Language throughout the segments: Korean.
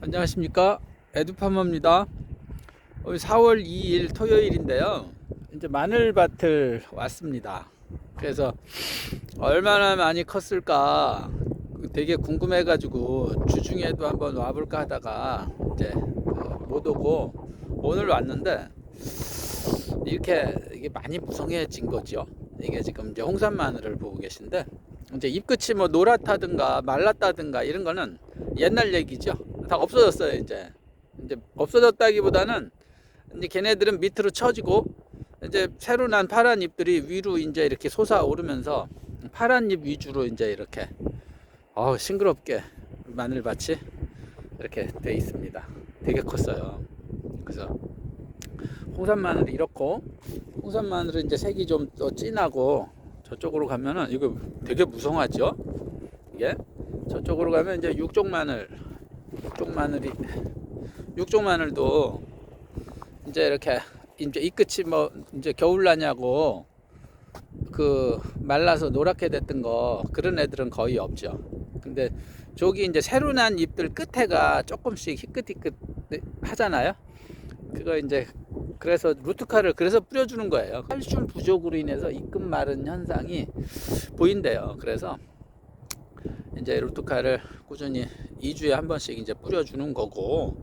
안녕하십니까? 에듀파머입니다. 오늘 4월 2일 토요일인데요. 이제 마늘밭을 왔습니다. 그래서 얼마나 많이 컸을까 되게 궁금해 가지고 주중에도 한번 와볼까 하다가 이제 어, 못 오고 오늘 왔는데 이렇게 이게 많이 무성해진 거죠. 이게 지금 이제 홍산 마늘을 보고 계신데 이제 잎끝이 뭐 노랗다든가 말랐다든가 이런 거는 옛날 얘기죠. 다 없어졌어요, 이제. 이제 없어졌다기보다는 이제 걔네들은 밑으로 처지고 이제 새로 난 파란 잎들이 위로 이제 이렇게 솟아오르면서 파란 잎 위주로 이제 이렇게 어 싱그럽게 마늘밭이 이렇게 돼 있습니다. 되게 컸어요. 그래서 홍산 마늘이 이렇고 홍산 마늘은 이제 색이 좀 더 진하고 저쪽으로 가면은 이거 되게 무성하죠. 이게 저쪽으로 가면 이제 육종 마늘, 육종 마늘이 육종 마늘도 이제 이렇게 이제 이 끝이 뭐 이제 겨울 나냐고 그 말라서 노랗게 됐던 거 그런 애들은 거의 없죠. 근데 저기 이제 새로 난 잎들 끝에가 조금씩 희끗희끗 하잖아요. 그거 이제 그래서 루트카를 그래서 뿌려주는 거예요. 칼슘 부족으로 인해서 입금 마른 현상이 보인대요. 그래서 이제 루트카를 꾸준히 2주에 한 번씩 이제 뿌려주는 거고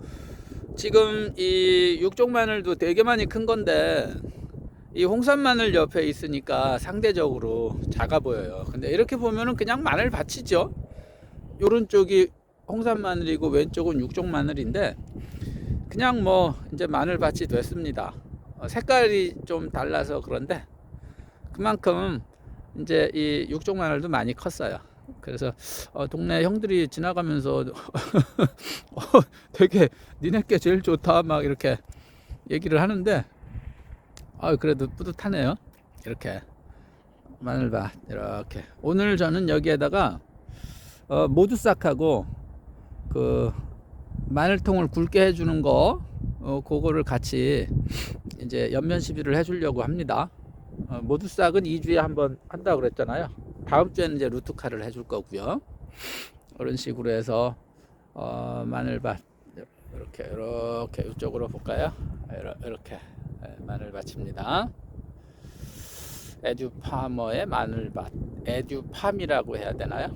지금 이 육종 마늘도 되게 많이 큰 건데 이 홍산 마늘 옆에 있으니까 상대적으로 작아 보여요. 근데 이렇게 보면은 그냥 마늘 밭이죠. 요런 쪽이 홍산 마늘이고 왼쪽은 육종 마늘인데 그냥 뭐 이제 마늘 밭이 됐습니다. 어, 색깔이 좀 달라서 그런데 그만큼 이제 이 육종 마늘도 많이 컸어요. 그래서 어, 동네 형들이 지나가면서 어, 되게 니네께 제일 좋다 막 이렇게 얘기를 하는데 아 그래도 뿌듯하네요. 이렇게 마늘밭 이렇게 오늘 저는 여기에다가 어, 모두 싹하고 그 마늘통을 굵게 해주는 거, 어, 그거를 같이 이제 연면 시비를 해주려고 합니다. 어, 모두 싹은 2주에 한번 한다고 그랬잖아요. 다음 주에는 이제 루트카를 해줄 거고요. 그런 식으로 해서 어, 마늘밭 이렇게 이렇게 이쪽으로 볼까요? 이렇게 예, 마늘밭입니다. 에듀파머의 마늘밭, 에듀팜이라고 해야 되나요?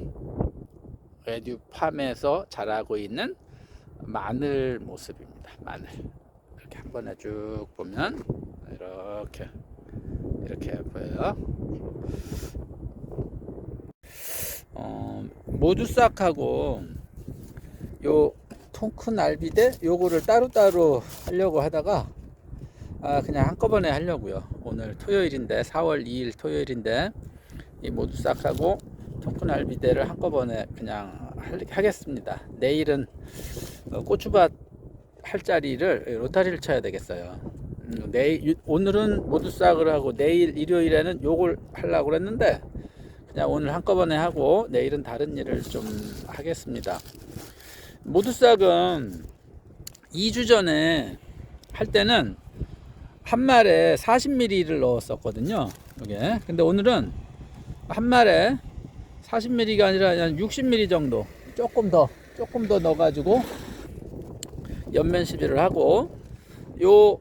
에듀팜에서 자라고 있는 마늘 모습입니다. 마늘 이렇게 한 번에 쭉 보면 이렇게 이렇게 보여요. 어, 모두 싹하고 요 통큰 알비데 요거를 따로따로 하려고 하다가 아 그냥 한꺼번에 하려고요. 오늘 토요일인데 4월 2일 토요일인데 이 모두 싹하고 통큰 알비데를 한꺼번에 그냥 할- 하겠습니다. 내일은 어, 고추밭 할 자리를 로타리를 쳐야 되겠어요. 음, 내일 유- 오늘은 모두 싹을 하고 내일 일요일에는 요걸 하려고 그랬는데 그냥 오늘 한꺼번에 하고 내일은 다른 일을 좀 하겠습니다. 모두 싹은 2주 전에 할 때는 한 말에 40ml를 넣었었거든요. 이게 근데 오늘은 한 말에 40ml가 아니라 한 60ml 정도 조금 더 조금 더 넣어가지고 연면 시비를 하고 요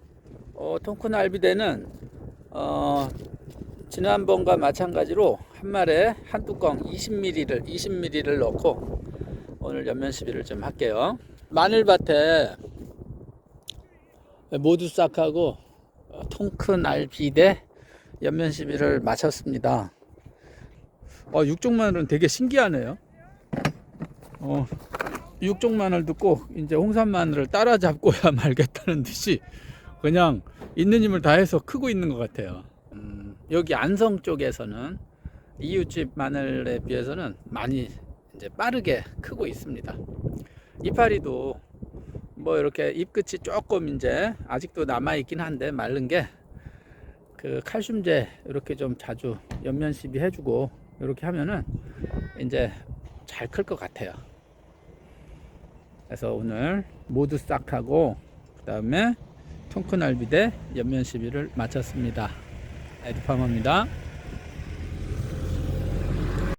어, 통큰 알비데는 어, 지난번과 마찬가지로 한 말에 한 뚜껑 20ml를 20ml를 넣고 오늘 연면 시비를 좀 할게요. 마늘밭에 모두 싹하고 어, 통큰 알비데 연면 시비를 마쳤습니다. 어, 육종 마늘은 되게 신기하네요. 어, 육종 마늘 듣고 이제 홍산 마늘을 따라잡고야 말겠다는 듯이 그냥 있는 힘을 다해서 크고 있는 것 같아요. 음, 여기 안성 쪽에서는 이웃집 마늘에 비해서는 많이 이제 빠르게 크고 있습니다. 이파리도 뭐 이렇게 잎끝이 조금 이제 아직도 남아 있긴 한데 마른 게 그 칼슘제 이렇게 좀 자주 연면 시비 해주고 이렇게 하면은 이제 잘 클 것 같아요. 그래서 오늘 모두 싹 하고 그 다음에 통큰 알비데 연면 시비를 마쳤습니다. 에드파머입니다.